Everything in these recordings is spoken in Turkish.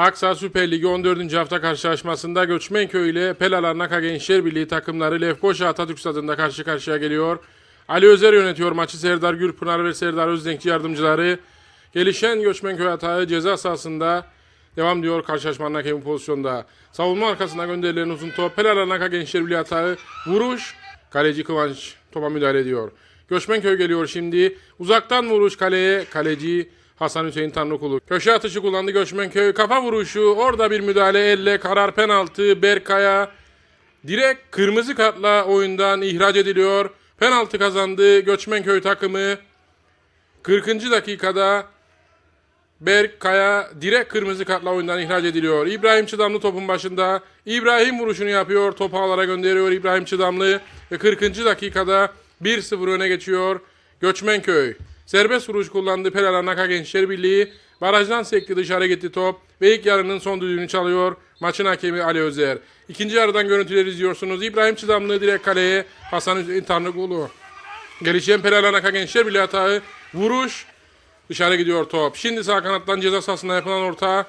Aksa Süper Ligi 14. hafta karşılaşmasında Göçmenköy ile Pelalarnaka Gençler Birliği takımları Lefkoşa Atatürk Stadı'nda karşı karşıya geliyor. Ali Özer yönetiyor maçı. Serdar Gürpınar ve Serdar Özdenkçi yardımcıları. Gelişen Göçmenköy hatağı ceza sahasında devam diyor karşılaşmanın hakemi pozisyonda. Savunma arkasına gönderilen uzun top. Pelalarnaka Gençler Birliği hatağı. Vuruş. Kaleci Kıvanç topa müdahale ediyor. Göçmenköy geliyor şimdi. Uzaktan vuruş kaleye. Kaleci Hasan Hüseyin Tanrıkulu. Köşe atışı kullandı Göçmenköy. Kafa vuruşu. Orada bir müdahale elle. Karar penaltı. Berkaya. Direkt kırmızı kartla oyundan ihraç ediliyor. Penaltı kazandı Göçmenköy takımı. 40. dakikada Berk Kaya direkt kırmızı kartla oyundan ihraç ediliyor. İbrahim Çıdamlı topun başında. İbrahim vuruşunu yapıyor. Topu ağlara gönderiyor İbrahim Çıdamlı. Ve 40. dakikada 1-0 öne geçiyor Göçmenköy. Serbest vuruş kullandı Pelalanaka Gençler Birliği. Barajdan sekti dışarı gitti top. Ve ilk yarının son düdüğünü çalıyor. Maçın hakemi Ali Özer. İkinci yarıdan görüntüleri izliyorsunuz. İbrahim Çıdamlı direkt kaleye. Hasan Hüseyin Tanrıkulu. Gelişen Pelalanaka Gençler Birliği hatağı. Vuruş. Dışarı gidiyor top. Şimdi sağ kanattan ceza sahasına yapılan orta.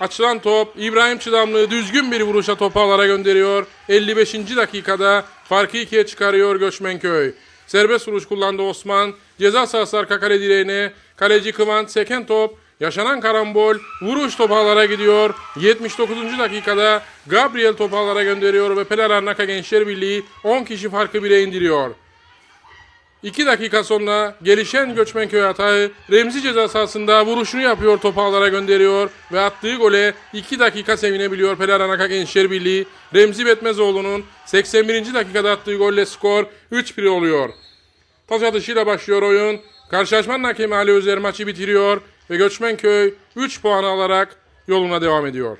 Açılan top. İbrahim Çıdamlı düzgün bir vuruşa topu ağlara gönderiyor. 55. dakikada farkı ikiye çıkarıyor Göçmenköy. Serbest vuruş kullandı Osman. Ceza sahası arka kale direğine. Kaleci Kıvanç seken top. Yaşanan karambol. Vuruş topu ağlara gidiyor. 79. dakikada Gabriel topu ağlara gönderiyor ve Pelalarnaka Gençler Birliği 10 kişi farkı bire indiriyor. 2 dakika sonra gelişen Göçmenköy hatağı Remzi ceza sahasında vuruşunu yapıyor topu ağlara gönderiyor ve attığı gole 2 dakika sevinebiliyor Pelaranaka Gençler Birliği. Remzi Betmezoğlu'nun 81. dakikada attığı golle skor 3-1 oluyor. Taç atışıyla başlıyor oyun. Karşılaşmanın hakemi Ali Özer maçı bitiriyor ve Göçmenköy 3 puan alarak yoluna devam ediyor.